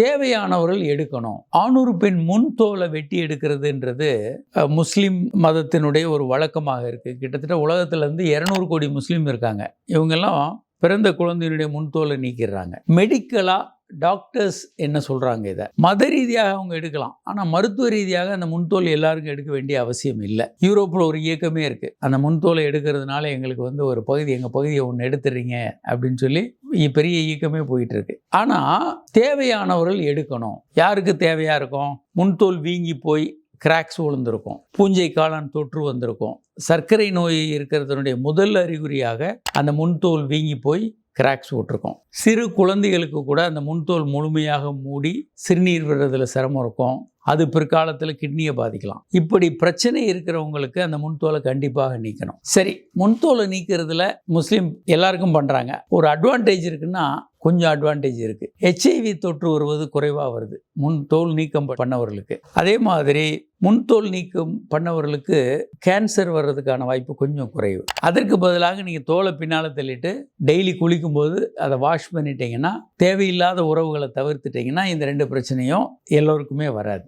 தேவையானவர்கள் எடுக்கணும். ஆணூறு பெண் முன் தோலை வெட்டி எடுக்கிறதுன்றது முஸ்லீம் மதத்தினுடைய ஒரு வழக்கமாக இருக்குது கிட்டத்தட்ட உலகத்துலேருந்து இரநூறு கோடி முஸ்லீம் இருக்காங்க. இவங்கெல்லாம் பிறந்த குழந்தையினுடைய முன்தோலை நீக்கிடுறாங்க. மெடிக்கலாக டாக்டர்ஸ் என்ன சொல்கிறாங்க இதை? மத ரீதியாக அவங்க எடுக்கலாம். ஆனால் மருத்துவ ரீதியாக அந்த முன்தோல் எல்லாருக்கும் எடுக்க வேண்டிய அவசியம் இல்லை. யூரோப்பில் ஒரு இயக்கமே இருக்குது அந்த முன்தோலை எடுக்கிறதுனால எங்களுக்கு வந்து ஒரு பகுதி எங்கள் பகுதியை ஒன்று எடுத்துறீங்க அப்படின்னு சொல்லி பெரிய இயக்கமே போயிட்டு இருக்கு. ஆனால் தேவையானவர்கள் எடுக்கணும். யாருக்கு தேவையாக இருக்கும்? முன்தோல் வீங்கி போய் கிராக்ஸ் விழுந்திருக்கும் பூஞ்சை காளான் தொற்று வந்திருக்கும். சர்க்கரை நோய் இருக்கிறதுனுடைய முதல் அறிகுறியாக அந்த முன்தோல் வீங்கி போய் கிராக்ஸ் விட்டுருக்கோம். சிறு குழந்தைகளுக்கு கூட அந்த முன்தோல் முழுமையாக மூடி சிறுநீர் விடுறதுல சிரமம் இருக்கும். அது பிற்காலத்தில் கிட்னியை பாதிக்கலாம். இப்படி பிரச்சனை இருக்கிறவங்களுக்கு அந்த முன்தோலை கண்டிப்பாக நீக்கணும். சரி முன்தோலை நீக்கிறதுல முஸ்லீம் எல்லாருக்கும் பண்ணுறாங்க ஒரு அட்வான்டேஜ் இருக்குன்னா கொஞ்சம் அட்வான்டேஜ் இருக்குது ஹெச்ஐவி தொற்று வருவது குறைவாக வருது. முன் தோல் நீக்கம் பண்ணவர்களுக்கு. அதே மாதிரி முன்தோல் நீக்கம் பண்ணவர்களுக்கு கேன்சர் வர்றதுக்கான வாய்ப்பு கொஞ்சம் குறைவு. அதற்கு பதிலாக நீங்கள் தோலை பின்னால் தள்ளிட்டு டெய்லி குளிக்கும்போது அதை வாஷ் பண்ணிட்டீங்கன்னா தேவையில்லாத உறவுகளை தவிர்த்துட்டிங்கன்னா இந்த ரெண்டு பிரச்சனையும் எல்லோருக்குமே வராது.